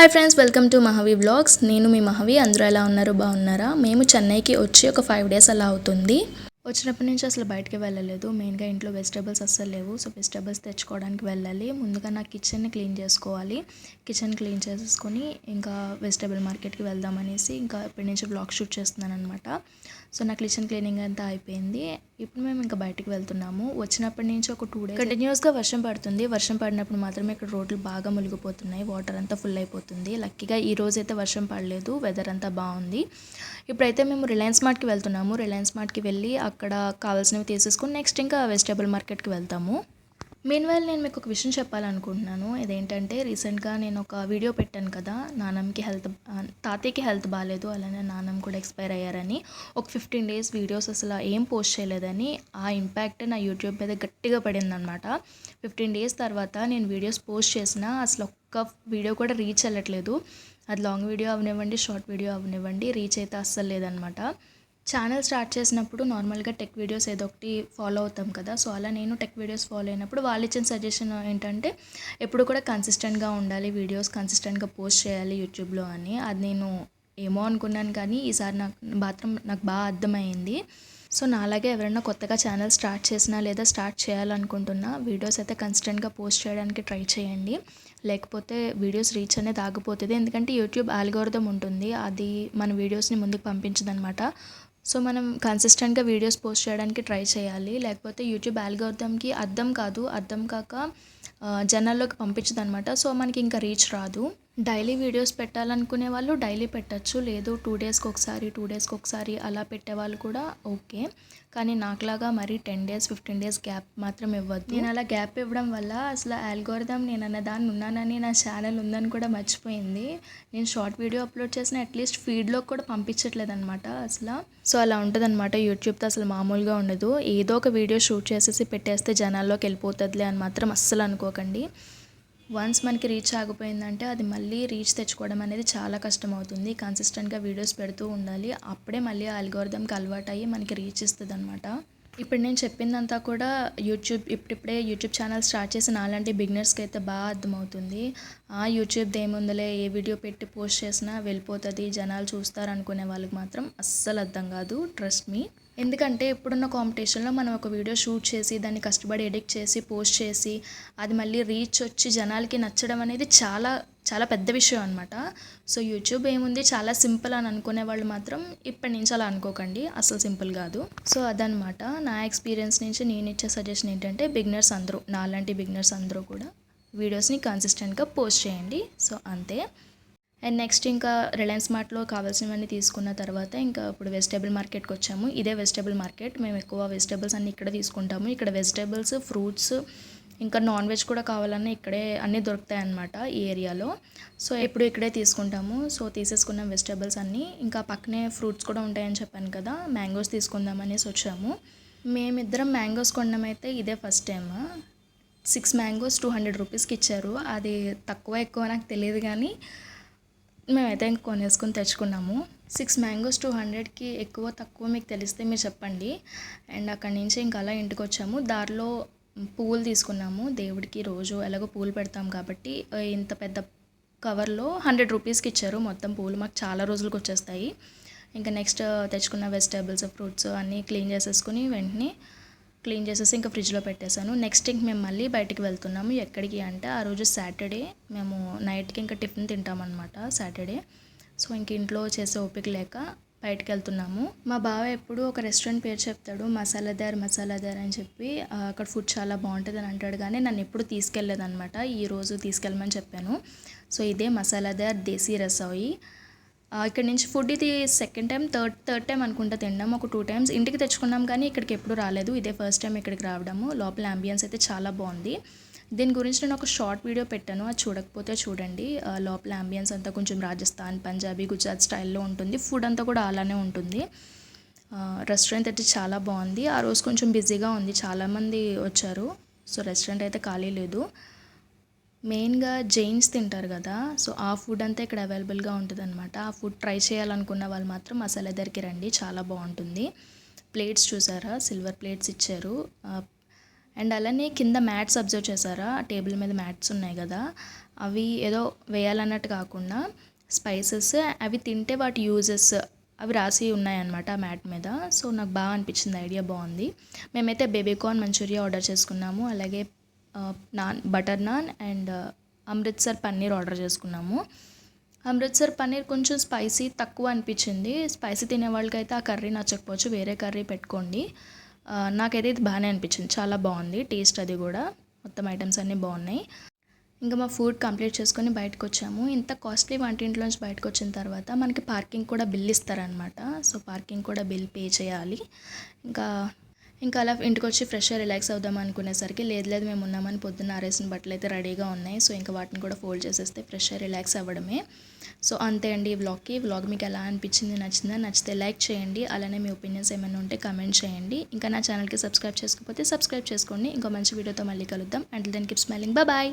Hi friends welcome to Mahavi blogs నేను మీ మహవి. అందరూ ఎలా ఉన్నారు? బాగున్నారా? మేము చెన్నైకి వచ్చి ఒక ఫైవ్ డేస్ అలా అవుతుంది. వచ్చినప్పటి నుంచి అసలు బయటకి వెళ్ళలేదు. మెయిన్గా ఇంట్లో వెజిటేబుల్స్ అస్సలు లేవు. సో వెజిటేబుల్స్ తెచ్చుకోవడానికి వెళ్ళాలి. ముందుగా నా కిచెన్ని క్లీన్ చేసుకోవాలి. కిచెన్ క్లీన్ చేసేసుకొని ఇంకా వెజిటేబుల్ మార్కెట్కి వెళ్దామనేసి ఇంకా ఇప్పటి నుంచి బ్లాగ్ షూట్ చేస్తున్నాను అనమాట సో నా కిచెన్ క్లీనింగ్ అంతా అయిపోయింది. ఇప్పుడు మేము ఇంకా బయటికి వెళ్తున్నాము. వచ్చినప్పటి నుంచి ఒక టూ డేస్ కంటిన్యూస్గా వర్షం పడుతుంది. వర్షం పడినప్పుడు మాత్రమే ఇక్కడ రోడ్లు బాగా మునిగిపోతున్నాయి. వాటర్ అంతా ఫుల్ అయిపోతుంది. లక్కీగా ఈ రోజు అయితే వర్షం పడలేదు. వెదర్ అంతా బాగుంది. ఇప్పుడైతే మేము రిలయన్స్ మార్ట్కి వెళ్తున్నాము. రిలయన్స్ మార్ట్కి వెళ్ళి అక్కడ కావాల్సినవి తీసేసుకుని నెక్స్ట్ ఇంకా వెజిటేబుల్ మార్కెట్కి వెళ్తాము. మీన్వైల్ నేను మీకు ఒక విషయం చెప్పాలనుకుంటున్నాను. ఇదేంటంటే రీసెంట్గా నేను ఒక వీడియో పెట్టాను కదా నాన్నమ్మకి హెల్త్ తాతయ్యకి హెల్త్ బాగాలేదు అలానే నాన్నమ్మ కూడా ఎక్స్పైర్ అయ్యారని. ఒక ఫిఫ్టీన్ డేస్ వీడియోస్ అసలు ఏం పోస్ట్ చేయలేదని ఆ ఇంపాక్ట్ నా యూట్యూబ్ మీద గట్టిగా పడిందనమాట ఫిఫ్టీన్ డేస్ తర్వాత నేను వీడియోస్ పోస్ట్ చేసినా అసలు ఒక్క వీడియో కూడా రీచ్ అవ్వట్లేదు అది లాంగ్ వీడియో అవనివ్వండి షార్ట్ వీడియో అవనివ్వండి రీచ్ అయితే అస్సలు లేదనమాట ఛానల్ స్టార్ట్ చేసినప్పుడు నార్మల్గా టెక్ వీడియోస్ ఏదో ఒకటి ఫాలో అవుతాం కదా. సో అలా నేను టెక్ వీడియోస్ ఫాలో అయినప్పుడు వాళ్ళు ఇచ్చిన సజెషన్ ఏంటంటే ఎప్పుడు కూడా కన్సిస్టెంట్గా ఉండాలి వీడియోస్ కన్సిస్టెంట్గా పోస్ట్ చేయాలి యూట్యూబ్లో అని. అది నేను ఏమో అనుకున్నాను కానీ ఈసారి నాకు మాత్రం నాకు బాగా అర్థమైంది. సో నాలాగే ఎవరైనా కొత్తగా ఛానల్ స్టార్ట్ చేసినా లేదా స్టార్ట్ చేయాలనుకుంటున్నా వీడియోస్ అయితే కన్సిస్టెంట్గా పోస్ట్ చేయడానికి ట్రై చేయండి. లేకపోతే వీడియోస్ రీచ్ అనేది ఆగిపోతుంది. ఎందుకంటే యూట్యూబ్ ఆల్గోరిథం ఉంటుంది. అది మన వీడియోస్ని ముందుకు పంపించదనమాట సో మనం కన్సిస్టెంట్గా వీడియోస్ పోస్ట్ చేయడానికి ట్రై చేయాలి. లేకపోతే యూట్యూబ్ ఆల్గోరిథంకి అర్థం కాదు. అర్థం కాక జనాల్లోకి పంపించదనమాట సో మనకి ఇంకా రీచ్ రాదు. డైలీ వీడియోస్ పెట్టాలనుకునే వాళ్ళు డైలీ పెట్టచ్చు. లేదు టూ డేస్కి ఒకసారి టూ డేస్కి ఒకసారి అలా పెట్టేవాళ్ళు కూడా ఓకే. కానీ నాకులాగా మరి ten days fifteen days gap మాత్రం ఇవ్వద్దు. నేను అలా గ్యాప్ ఇవ్వడం వల్ల అసలు ఆల్గోరిథం నేను అన్న దాన్ని ఉన్నానని నా ఛానల్ ఉందని కూడా మర్చిపోయింది. నేను షార్ట్ వీడియో అప్లోడ్ చేసిన అట్లీస్ట్ ఫీడ్లో కూడా పంపించట్లేదు అనమాట అసలు. సో అలా ఉంటుందన్నమాట యూట్యూబ్తో అసలు మామూలుగా ఉండదు. ఏదో ఒక వీడియో షూట్ చేసేసి పెట్టేస్తే జనాల్లోకి వెళ్ళిపోతుందిలే అని మాత్రం అస్సలు అనుకోకండి. వన్స్ మనకి రీచ్ ఆగిపోయిందంటే అది మళ్ళీ రీచ్ తెచ్చుకోవడం అనేది చాలా కష్టం అవుతుంది కన్సిస్టెంట్గా వీడియోస్ పెడుతూ ఉండాలి. అప్పుడే మళ్ళీ అల్గోరిథంకి అలవాటు అయ్యి మనకి రీచ్ ఇస్తుంది అనమాట ఇప్పుడు నేను చెప్పిందంతా కూడా యూట్యూబ్ ఇప్పుడిప్పుడే యూట్యూబ్ ఛానల్ స్టార్ట్ చేసిన అలాంటి బిగినర్స్కి అయితే బాగా అర్థమవుతుంది. ఆ యూట్యూబ్ది ఏముందలే ఏ వీడియో పెట్టి పోస్ట్ చేసినా వెళ్ళిపోతుంది జనాలు చూస్తారు అనుకునే వాళ్ళకి మాత్రం అస్సలు అర్థం కాదు. ట్రస్ట్ మీ ఎందుకంటే ఇప్పుడున్న కాంపిటీషన్లో మనం ఒక వీడియో షూట్ చేసి దాన్ని కష్టపడి ఎడిట్ చేసి పోస్ట్ చేసి అది మళ్ళీ రీచ్ వచ్చి జనాలకి నచ్చడం అనేది చాలా చాలా పెద్ద విషయం అనమాట సో యూట్యూబ్ ఏముంది? చాలా సింపుల్ అని అనుకునే వాళ్ళు మాత్రం ఇప్పటి నుంచి అలా అనుకోకండి. అసలు సింపుల్ కాదు. సో అదనమాట నా ఎక్స్పీరియన్స్ నుంచి నేను ఇచ్చే సజెషన్ ఏంటంటే బిగినర్స్ అందరూ నాలాంటి బిగినర్స్ అందరూ కూడా వీడియోస్ని కన్సిస్టెంట్గా పోస్ట్ చేయండి. సో అంతే. అండ్ నెక్స్ట్ ఇంకా రిలయన్స్ మార్ట్లో కావాల్సినవన్నీ తీసుకున్న తర్వాత ఇంకా ఇప్పుడు వెజిటేబుల్ మార్కెట్కి వచ్చాము. ఇదే వెజిటేబుల్ మార్కెట్ మేము ఎక్కువ వెజిటేబుల్స్ అన్ని ఇక్కడ తీసుకుంటాము. ఇక్కడ వెజిటేబుల్స్ ఫ్రూట్స్ ఇంకా నాన్ వెజ్ కూడా కావాలన్నా ఇక్కడే అన్నీ దొరుకుతాయి అన్నమాట ఈ ఏరియాలో. సో ఎప్పుడు ఇక్కడే తీసుకుంటాము. సో తీసేసుకున్న వెజిటేబుల్స్ అన్నీ. ఇంకా పక్కనే ఫ్రూట్స్ కూడా ఉంటాయని చెప్పాను కదా మ్యాంగోస్ తీసుకుందాం అనేసి వచ్చాము. మేమిద్దరం మ్యాంగోస్ కొనడం అయితే ఇదే first time six mangoes two hundred రూపీస్కి ఇచ్చారు. అది తక్కువ ఎక్కువ నాకు తెలియదు కానీ మేమైతే ఇంక కొనేసుకొని తెచ్చుకున్నాము. సిక్స్ మ్యాంగోస్ టూ హండ్రెడ్కి ఎక్కువ తక్కువ మీకు తెలిస్తే మీరు చెప్పండి. అండ్ అక్కడి నుంచి ఇంకా అలా ఇంటికి వచ్చాము దారిలో పువ్వులు తీసుకున్నాము. దేవుడికి రోజు ఎలాగో పూలు పెడతాం కాబట్టి ఇంత పెద్ద కవర్లో హండ్రెడ్ రూపీస్కి ఇచ్చారు. మొత్తం పూలు మాకు చాలా రోజులకు వచ్చేస్తాయి. ఇంకా నెక్స్ట్ తెచ్చుకున్న వెజిటేబుల్స్ ఫ్రూట్స్ అన్నీ క్లీన్ చేసేసుకుని వెంటనే క్లీన్ చేసేసి ఇంకా ఫ్రిడ్జ్లో పెట్టేశాను. నెక్స్ట్ ఇంక మేము మళ్ళీ బయటికి వెళ్తున్నాము. ఎక్కడికి అంటే ఆ రోజు సాటర్డే మేము నైట్కి ఇంకా టిఫిన్ తింటామన్నమాట సాటర్డే. సో ఇంక ఇంట్లో చేసే ఓపిక లేక బయటికి వెళ్తున్నాము. మా బావ ఎప్పుడు ఒక రెస్టారెంట్ పేరు చెప్తాడు మసాలాదార్ మసాలాదార్ అని చెప్పి అక్కడ ఫుడ్ చాలా బాగుంటుంది అని అంటాడు కానీ నన్ను ఎప్పుడు తీసుకెళ్ళలేదన్నమాట. ఈ రోజు తీసుకెళ్ళమని చెప్పాను. సో ఇదే మసాలాదార్ దేశీ రసోయి. ఇక్కడ నుంచి ఫుడ్ ఇది second time third third time అనుకుంటా తిన్నాం. ఒక టూ టైమ్స్ ఇంటికి తెచ్చుకున్నాం కానీ ఇక్కడికి ఎప్పుడు రాలేదు. ఇదే ఫస్ట్ టైం ఇక్కడికి రావడము. లోపల అంబియన్స్ అయితే చాలా బాగుంది. దీని గురించి నేను ఒక షార్ట్ వీడియో పెట్టాను. అది చూడకపోతే చూడండి. లోపల అంబియన్స్ అంతా కొంచెం రాజస్థాన్ పంజాబీ గుజరాత్ స్టైల్లో ఉంటుంది. ఫుడ్ అంతా కూడా అలానే ఉంటుంది. రెస్టారెంట్ అయితే చాలా బాగుంది. ఆ రోజు కొంచెం బిజీగా ఉంది. చాలామంది వచ్చారు. సో రెస్టారెంట్ అయితే ఖాళీ లేదు. మెయిన్గా జైన్స్ తింటారు కదా సో ఆ ఫుడ్ అంతా ఇక్కడ అవైలబుల్గా ఉంటుంది అనమాట ఆ ఫుడ్ ట్రై చేయాలనుకున్న వాళ్ళు మాత్రం మసాలా దగ్గరికి రండి చాలా బాగుంటుంది. ప్లేట్స్ చూసారా? సిల్వర్ ప్లేట్స్ ఇచ్చారు. అండ్ అలానే కింద మ్యాట్స్ అబ్జర్వ్ చేశారా? టేబుల్ మీద మ్యాట్స్ ఉన్నాయి కదా అవి ఏదో వేయాలన్నట్టు కాకుండా స్పైసెస్ అవి తింటే వాటి యూజెస్ అవి రాసి ఉన్నాయన్నమాట ఆ మ్యాట్ మీద. సో నాకు బాగా అనిపించింది ఐడియా బాగుంది. మేమైతే బేబీ కార్న్ మంచూరియా ఆర్డర్ చేసుకున్నాము అలాగే naan butter naan and Amritsar paneer order చేసుకున్నాము. అమృత్సర్ పన్నీర్ కొంచెం స్పైసీ తక్కువ అనిపించింది. స్పైసీ తినే వాళ్ళకైతే ఆ కర్రీ నచ్చకపోవచ్చు. వేరే కర్రీ పెట్టుకోండి. నాకైతే ఇది బాగానే అనిపించింది. చాలా బాగుంది టేస్ట్ అది కూడా. మొత్తం ఐటమ్స్ అన్నీ బాగున్నాయి. ఇంకా మా ఫుడ్ కంప్లీట్ చేసుకొని బయటకు వచ్చాము. ఇంత కాస్ట్లీ వంటింట్లోంచి బయటకు వచ్చిన తర్వాత మనకి పార్కింగ్ కూడా బిల్ ఇస్తారనమాట సో పార్కింగ్ కూడా బిల్ పే చేయాలి. ఇంకా ఇంకా అలా ఇంటికి వచ్చి ఫ్రెష్గా రిలాక్స్ అవుదాం అనుకునేసరికి లేదు లేదు మేము ఉన్నామని పొద్దున్న ఆరేసిన బట్టలు అయితే రెడీగా ఉన్నాయి. సో ఇంకా వాటిని కూడా ఫోల్డ్ చేసేస్తే ఫ్రెష్గా రిలాక్స్ అవ్వడమే. సో అంతే అండి ఈ వ్లాగ్కి. వ్లాగ్ మీకు ఎలా అనిపించింది నచ్చిందా? నచ్చితే లైక్ చేయండి. అలానే మీ ఒపీనియన్స్ ఏమైనా ఉంటే కమెంట్ చేయండి. ఇంకా నా ఛానల్కి సబ్స్క్రైబ్ చేసుకోకపోతే సబ్స్క్రైబ్ చేసుకోండి. ఇంకో మంచి వీడియోతో మళ్ళీ కలుద్దాం. And then keep smiling bye